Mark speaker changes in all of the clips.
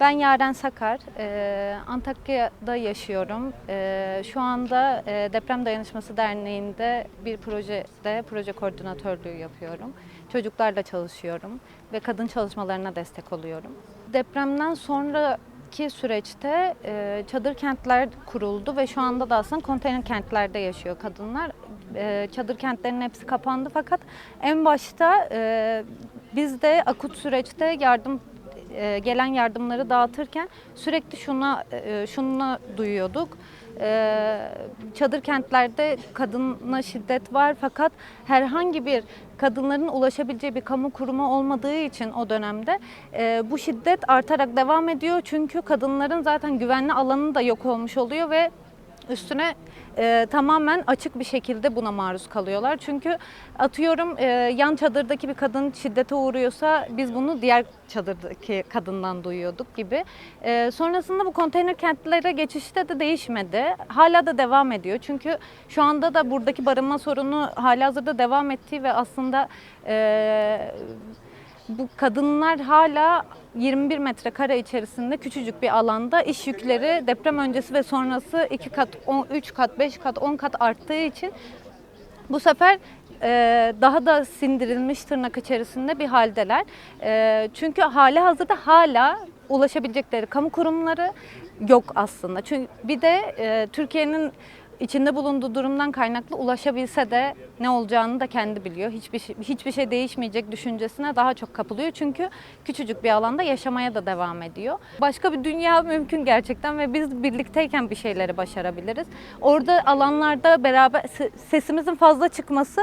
Speaker 1: Ben Yaren Sakar, e, Antakya'da yaşıyorum. E, şu anda e, Deprem Dayanışması Derneği'nde bir projede proje koordinatörlüğü yapıyorum. Çocuklarla çalışıyorum ve kadın çalışmalarına destek oluyorum. Depremden sonraki süreçte çadır kentler kuruldu ve şu anda da aslında konteyner kentlerde yaşıyor kadınlar. Çadır kentlerinin hepsi kapandı fakat en başta e, biz de akut süreçte yardım e, gelen yardımları dağıtırken sürekli şuna e, şunu duyuyorduk. E, çadır kentlerde kadına şiddet var fakat herhangi bir kadınların ulaşabileceği bir kamu kurumu olmadığı için o dönemde e, bu şiddet artarak devam ediyor. Çünkü kadınların zaten güvenli alanı da yok olmuş oluyor ve üstüne e, tamamen açık bir şekilde buna maruz kalıyorlar. Çünkü atıyorum e, yan çadırdaki bir kadın şiddete uğruyorsa biz bunu diğer çadırdaki kadından duyuyorduk gibi. E, sonrasında bu konteyner kentlere geçişte de değişmedi. Hala da devam ediyor. Çünkü şu anda da buradaki barınma sorunu halihazırda devam ettiği ve aslında e, bu kadınlar hala 21 metrekare içerisinde küçücük bir alanda iş yükleri deprem öncesi ve sonrası 2 kat, 3 kat, 5 kat, 10 kat arttığı için bu sefer e, daha da sindirilmiş tırnak içerisinde bir haldeler. E, çünkü hali hazırda hala ulaşabilecekleri kamu kurumları yok aslında. Çünkü bir de e, Türkiye'nin içinde bulunduğu durumdan kaynaklı ulaşabilse de ne olacağını da kendi biliyor. Hiçbir şey, hiçbir şey değişmeyecek düşüncesine daha çok kapılıyor. Çünkü küçücük bir alanda yaşamaya da devam ediyor. Başka bir dünya mümkün gerçekten ve biz birlikteyken bir şeyleri başarabiliriz. Orada alanlarda beraber se- sesimizin fazla çıkması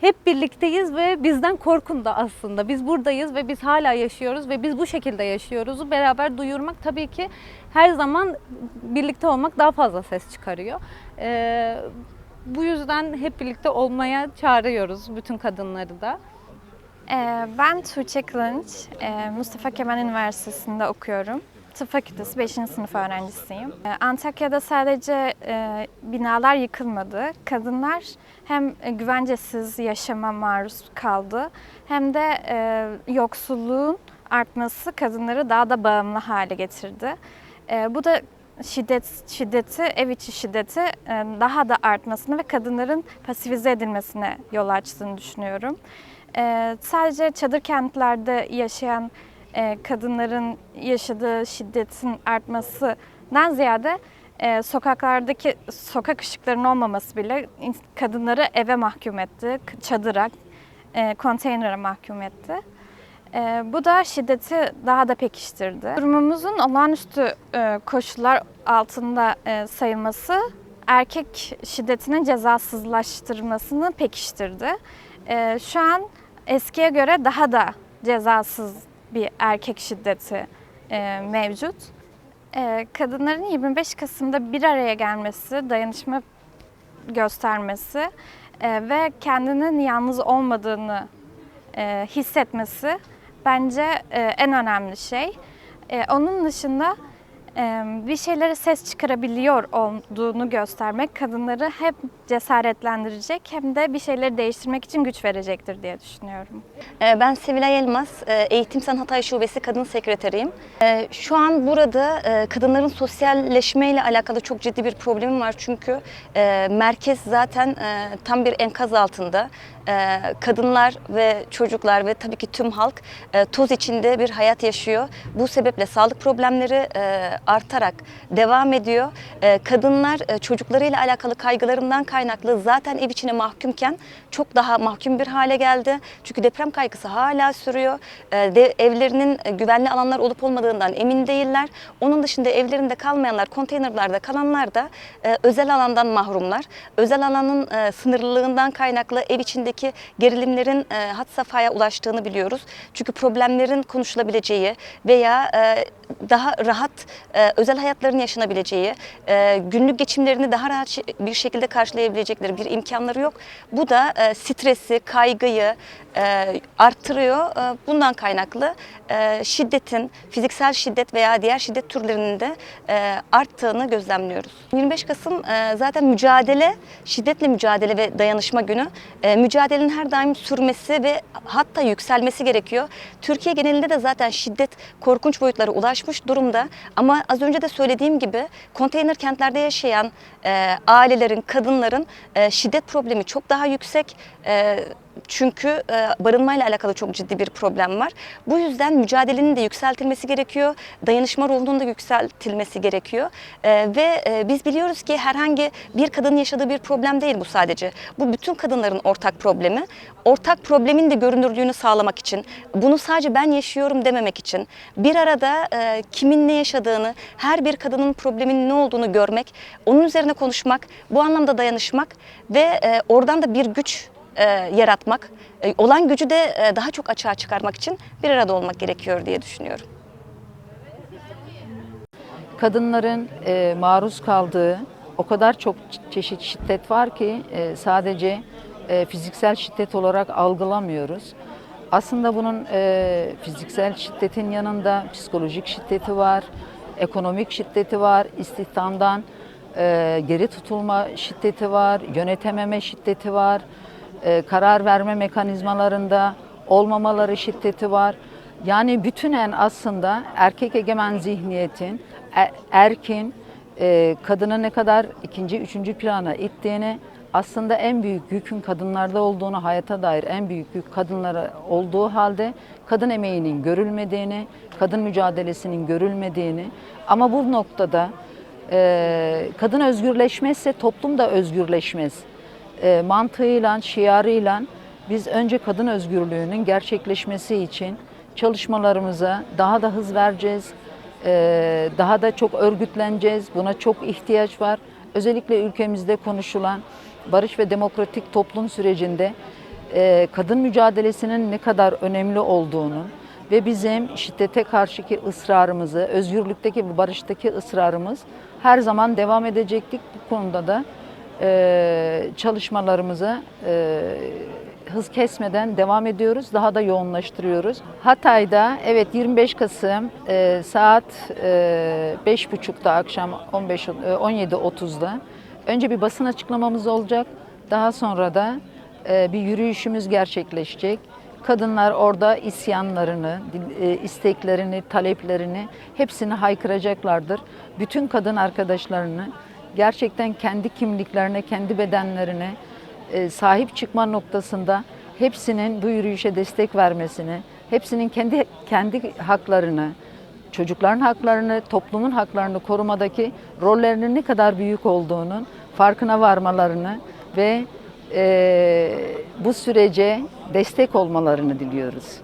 Speaker 1: hep birlikteyiz ve bizden korkun da aslında. Biz buradayız ve biz hala yaşıyoruz ve biz bu şekilde yaşıyoruz. Beraber duyurmak tabii ki her zaman birlikte olmak daha fazla ses çıkarıyor. Ee, bu yüzden hep birlikte olmaya çağırıyoruz bütün kadınları da.
Speaker 2: Ee, Ben Tuğçe Kılınç, ee, Mustafa Kemal Üniversitesi'nde okuyorum. Tıp Fakültesi 5. sınıf öğrencisiyim. Ee, Antakya'da sadece e, binalar yıkılmadı. Kadınlar hem e, güvencesiz yaşama maruz kaldı hem de e, yoksulluğun artması kadınları daha da bağımlı hale getirdi. Bu da şiddet şiddeti, ev içi şiddeti daha da artmasını ve kadınların pasifize edilmesine yol açtığını düşünüyorum. Sadece çadır kentlerde yaşayan e, kadınların yaşadığı şiddetin artmasından ziyade e, sokaklardaki sokak ışıklarının olmaması bile kadınları eve mahkum etti, çadıra, e, konteynere mahkum etti. E, bu da şiddeti daha da pekiştirdi. Durumumuzun olağanüstü e, koşullar altında e, sayılması erkek şiddetinin cezasızlaştırmasını pekiştirdi. E, şu an eskiye göre daha da cezasız bir erkek şiddeti e, mevcut. E, kadınların 25 Kasım'da bir araya gelmesi, dayanışma göstermesi e, ve kendinin yalnız olmadığını e, hissetmesi bence e, en önemli şey. E, onun dışında bir şeylere ses çıkarabiliyor olduğunu göstermek kadınları hem cesaretlendirecek hem de bir şeyleri değiştirmek için güç verecektir diye düşünüyorum.
Speaker 3: Ee, Ben Sevilay Elmas, e, Eğitim Sen Hatay Şubesi Kadın Sekreteriyim. Ee, Şu an burada e, kadınların sosyalleşme ile alakalı çok ciddi bir problemim var. Çünkü e, merkez zaten tam bir enkaz altında. E, Kadınlar ve çocuklar ve tabii ki tüm halk e, toz içinde bir hayat yaşıyor. Bu sebeple sağlık problemleri e, artarak devam ediyor. E, Kadınlar çocuklarıyla alakalı kaygılarından kaynaklı zaten ev içine mahkumken çok daha mahkum bir hale geldi. Çünkü deprem kaygısı hala sürüyor. Evlerinin güvenli alanlar olup olmadığından emin değiller. Onun dışında evlerinde kalmayanlar, konteynerlarda kalanlar da özel alandan mahrumlar. Özel alanın sınırlılığından kaynaklı ev içindeki gerilimlerin e, had safhaya ulaştığını biliyoruz. Çünkü problemlerin konuşulabileceği veya e, daha rahat e, özel hayatların yaşanabileceği, e, günlük geçimlerini daha rahat bir şekilde karşılayabilecekleri bir imkanları yok. Bu da e, stresi, kaygıyı e, arttırıyor. E, bundan kaynaklı e, şiddetin, fiziksel şiddet veya diğer şiddet türlerinin de e, arttığını gözlemliyoruz. 25 Kasım e, zaten mücadele, şiddetle mücadele ve dayanışma günü. E, mücadele mücadelenin her daim sürmesi ve hatta yükselmesi gerekiyor. Türkiye genelinde de zaten şiddet korkunç boyutlara ulaşmış durumda. Ama az önce de söylediğim gibi konteyner kentlerde yaşayan e, ailelerin, kadınların e, şiddet problemi çok daha yüksek. E, çünkü e, barınmayla alakalı çok ciddi bir problem var. Bu yüzden mücadelenin de yükseltilmesi gerekiyor. Dayanışma ruhunun da yükseltilmesi gerekiyor. E, ve e, biz biliyoruz ki herhangi bir kadının yaşadığı bir problem değil bu sadece. Bu bütün kadınların ortak problemi. Ortak problemin de görünürlüğünü sağlamak için, bunu sadece ben yaşıyorum dememek için, bir arada kimin ne yaşadığını, her bir kadının probleminin ne olduğunu görmek, onun üzerine konuşmak, bu anlamda dayanışmak ve oradan da bir güç e, yaratmak, e, olan gücü de e, daha çok açığa çıkarmak için bir arada olmak gerekiyor diye düşünüyorum.
Speaker 4: kadınların e, maruz kaldığı o kadar çok çe- çeşit şiddet var ki e, sadece e, fiziksel şiddet olarak algılamıyoruz. Aslında bunun e, fiziksel şiddetin yanında psikolojik şiddeti var, ekonomik şiddeti var, istihdamdan e, geri tutulma şiddeti var, yönetememe şiddeti var, e, karar verme mekanizmalarında olmamaları şiddeti var. Yani bütünen aslında erkek egemen zihniyetin, e- erkin e, kadını ne kadar ikinci, üçüncü plana ittiğini, aslında en büyük yükün kadınlarda olduğunu, hayata dair en büyük yük kadınlara olduğu halde kadın emeğinin görülmediğini, kadın mücadelesinin görülmediğini ama bu noktada e, kadın özgürleşmezse toplum da özgürleşmez e, mantığıyla, şiarıyla biz önce kadın özgürlüğünün gerçekleşmesi için çalışmalarımıza daha da hız vereceğiz. E, daha da çok örgütleneceğiz. Buna çok ihtiyaç var. Özellikle ülkemizde konuşulan barış ve demokratik toplum sürecinde e, kadın mücadelesinin ne kadar önemli olduğunun ve bizim şiddete karşıki ısrarımızı, özgürlükteki barıştaki ısrarımız her zaman devam edecektik. Bu konuda da e, çalışmalarımıza e, hız kesmeden devam ediyoruz. Daha da yoğunlaştırıyoruz. Hatay'da evet 25 Kasım e, saat e, 5.30'da akşam 15 e, 17.30'da önce bir basın açıklamamız olacak. Daha sonra da e, bir yürüyüşümüz gerçekleşecek. Kadınlar orada isyanlarını, e, isteklerini, taleplerini hepsini haykıracaklardır. Bütün kadın arkadaşlarını gerçekten kendi kimliklerine, kendi bedenlerine e, sahip çıkma noktasında hepsinin bu yürüyüşe destek vermesini, hepsinin kendi kendi haklarını, çocukların haklarını, toplumun haklarını korumadaki rollerinin ne kadar büyük olduğunun farkına varmalarını ve e, bu sürece destek olmalarını diliyoruz.